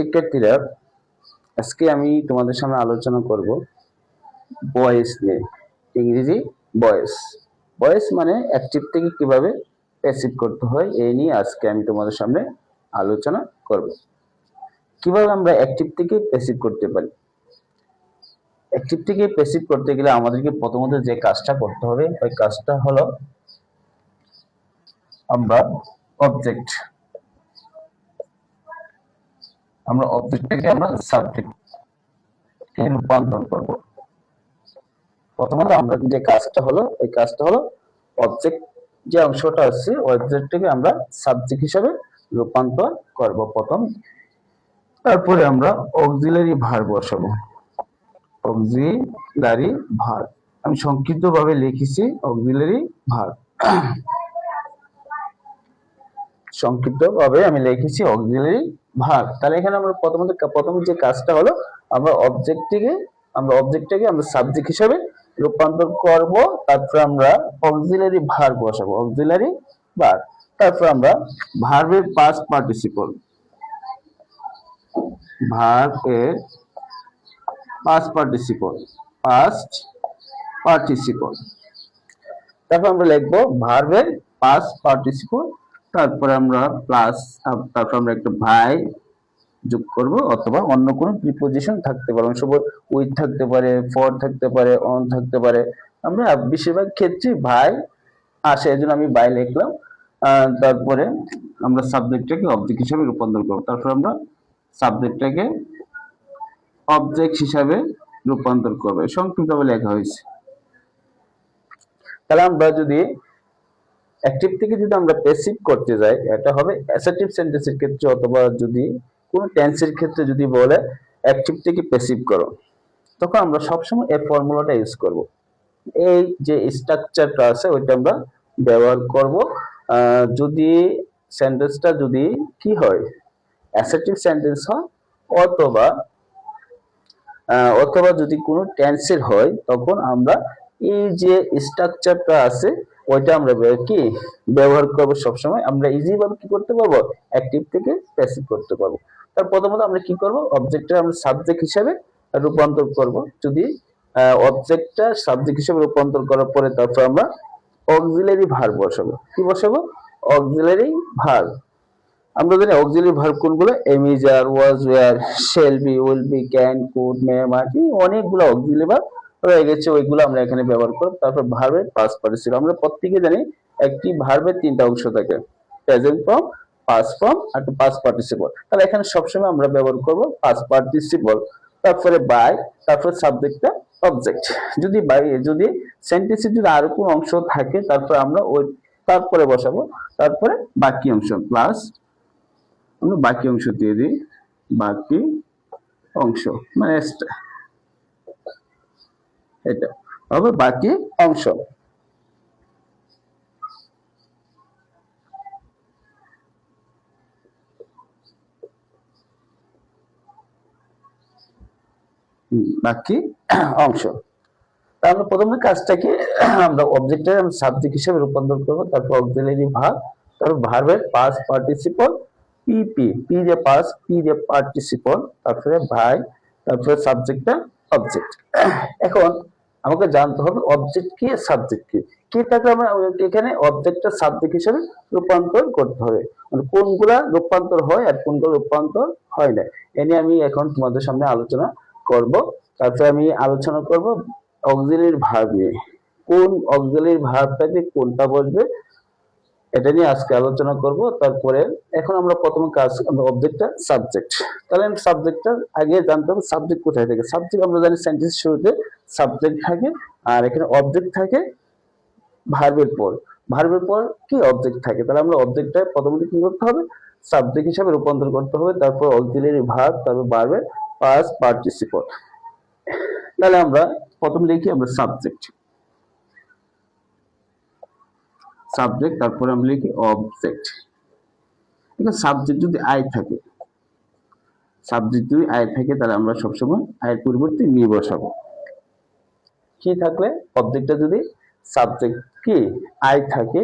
শিক্ষার্থীরা, আজকে আমি তোমাদের সামনে আলোচনা করব বয়েস নিয়ে। ইংরেজি বয়েস। বয়েস মানে অ্যাক্টিভ থেকে কীভাবে প্যাসিভ করতে হয় এই নিয়ে আজকে আমি তোমাদের সামনে আলোচনা করব। কীভাবে আমরা অ্যাক্টিভ থেকে প্যাসিভ করতে পারি? অ্যাক্টিভ থেকে প্যাসিভ করতে গেলে আমাদেরকে প্রথমত যে কাজটা করতে হবে, ওই কাজটা হলো আমরা অবজেক্ট আমরা অবজেক্টটাকে আমরা সাবজেক্ট রূপান্তর করব। প্রথমত আমরা যে কাজটা হলো, এই কাজটা হলো অবজেক্ট যে অংশটা আছে অবজেক্টটাকে আমরা সাবজেক্ট হিসাবে রূপান্তর করব প্রথম। তারপরে আমরা অক্সিলারি ভার বসাবো। অক্সিলারি ভার আমি সংক্ষিপ্তভাবে লিখেছি অক্সিলারি ভার সংক্ষিপ্ত ভাবে আমি লিখেছি অক্সিলারি ভার তাহলে এখানে আমরা প্রথমত প্রথম যে কাজটা হলো, আমরা অবজেক্টটিকে আমরা অবজেক্টটাকে আমরা সাবজেক্ট হিসাবে রূপান্তর করব, তারপর আমরা অক্সিলারি ভার বসাবো অক্সিলারি ভার তারপর আমরা ভার্বের পাস্ট পার্টিসিপল ভার্বের পাস্ট পার্টিসিপল পাস্ট পার্টিসিপল তারপর আমরা লিখব ভার্বের পাস্ট পার্টিসিপল তারপরে আমরা প্লাস তারপর আমরা একটা ভাই যোগ করব, অথবা অন্য কোনো প্রিপোজিশন থাকতে পারে সময় উইথ থাকতে পারে ফর থাকতে পারে অন থাকতে পারে। আমরা বেশিরভাগ ক্ষেত্রে ভাই আসে, এই জন্য আমি বাই লিখলাম। তারপরে আমরা সাবজেক্টটাকে অবজেক্ট হিসাবে রূপান্তর করব। তারপর আমরা সাবজেক্টটাকে অবজেক্ট হিসাবে রূপান্তর করবে। সংক্ষিপ্তভাবে লেখা হয়েছে। তাহলে আমরা যদি অ্যাক্টিভ থেকে যদি আমরা প্যাসিভ করতে যাই, এটা হবে অ্যাসার্টিভ সেন্টেন্সের ক্ষেত্রে অথবা যদি কোনো টেন্সের ক্ষেত্রে যদি বলে অ্যাক্টিভ থেকে প্যাসিভ করো, তখন আমরা সবসময় এই ফর্মুলাটা ইউজ করব। এই যে স্ট্রাকচারটা আছে, ওইটা আমরা ব্যবহার করব। যদি সেন্টেন্সটা যদি কি হয় অ্যাসার্টিভ সেন্টেন্স হয়, অথবা অথবা যদি কোনো টেন্সের হয়, তখন আমরা এই যে স্ট্রাকচারটা আছে ওইটা আমরা কি ব্যবহার করব সবসময়, আমরা ইজি ভাবে কি করতে পারব? অ্যাক্টিভ থেকে প্যাসিভ করতে পারব। তার প্রথমত আমরা কি করব? অবজেক্টটা আমরা সাবজেক্ট হিসাবে রূপান্তর করব। যদি অবজেক্টটা সাবজেক্ট হিসাবে রূপান্তর করার পরে তারপর আমরা অক্সিলারি ভার বসাবো। কি বসাবো? অক্সিলারি ভার আমরা জানি অক্সিলারি ভার্ব কোনগুলো? Am is are was were shall be will be can could may might অনেকগুলো অক্সিলারি ভার্ব রয়ে গেছে ওইগুলো আমরা এখানে ব্যবহার করব। তারপর ভার্বের পাস্ট পার্টিসিপল আমরা প্রত্যেকে জানি একটি ভার্বের তিনটা অংশ থাকে। প্রেজেন্ট ফর্ম পাস্ট ফর্ম আর পাস্ট পার্টিসিপল তাহলে এখানে সবসময় আমরা ব্যবহার করব পাস্ট পার্টিসিপল তারপরে বাই তারপরে সাবজেক্টটা অবজেক্ট যদি বাই যদি সেন্টেন্সে যদি আর কোন অংশ থাকে, তারপর আমরা ওই, তারপরে বসাবো। তারপরে বাকি অংশ প্লাস আমরা বাকি অংশ দিয়ে দিই। বাকি অংশ মানে। এটা হবে বাকি অংশ। বাকি অংশ। তাহলে প্রথমে কাজটাকে আমরা অবজেক্টের সাবজেক্ট হিসেবে রূপান্তর করব, তারপর অক্সিলারি ভার্ব তারপর ভার্বের পাস পার্টিসিপল পিপি পি যে পাস পি যে পার্টিসিপল তারপরে ভাই তারপরে সাবজেক্টটা অবজেক্ট এখন আমাকে জানতে হবে অবজেক্ট কি সাবজেক্ট কি? কি থাকলে আমরা এখানে অবজেক্টটা সাবজেক্ট হিসেবে রূপান্তর করতে হবে? মানে কোনগুলা রূপান্তর হয় আর কোনগুলো রূপান্তর হয় না? এ নিয়ে আমি এখন তোমাদের সামনে আলোচনা করব। তারপরে আমি আলোচনা করব অক্সিলারি ভার্ব নিয়ে। কোন অক্সিলারি ভার্বটাতে কোনটা বসবে? এটা নিয়ে আজকে আলোচনা করব। তারপরে এখন আমরা প্রথম কাজ, আমরা অবজেক্টটা সাবজেক্ট তাহলে আমি সাবজেক্টটা আগে জানতাম সাবজেক্ট কোথায় থাকে। সাবজেক্ট আমরা জানি সেন্টেন্স শুরুতে সাবজেক্ট থাকে আর এখানে অবজেক্ট থাকে ভার্বের পর। ভার্বের পর কি অবজেক্ট থাকে? তাহলে আমরা অবজেক্টটা প্রথমত কি করতে হবে? সাবজেক্ট হিসাবে রূপান্তর করতে হবে। তারপর অক্সিলারি ভার্ব তারপর ভার্বের পাস্ট পার্টিসিপল তাহলে আমরা প্রথম লিখি আমরা সাবজেক্ট সাবজেক্ট তারপরে আমি লিখি অবজেক্ট এখানে সাবজেক্ট যদি আই থাকে সাবজেক্ট যদি আই থাকে, তাহলে আমরা সবসময় আয়ের পরিবর্তে মি বসাবো। কি থাকলে? অবজেক্টটা যদি সাবজেক্ট কি আই থাকে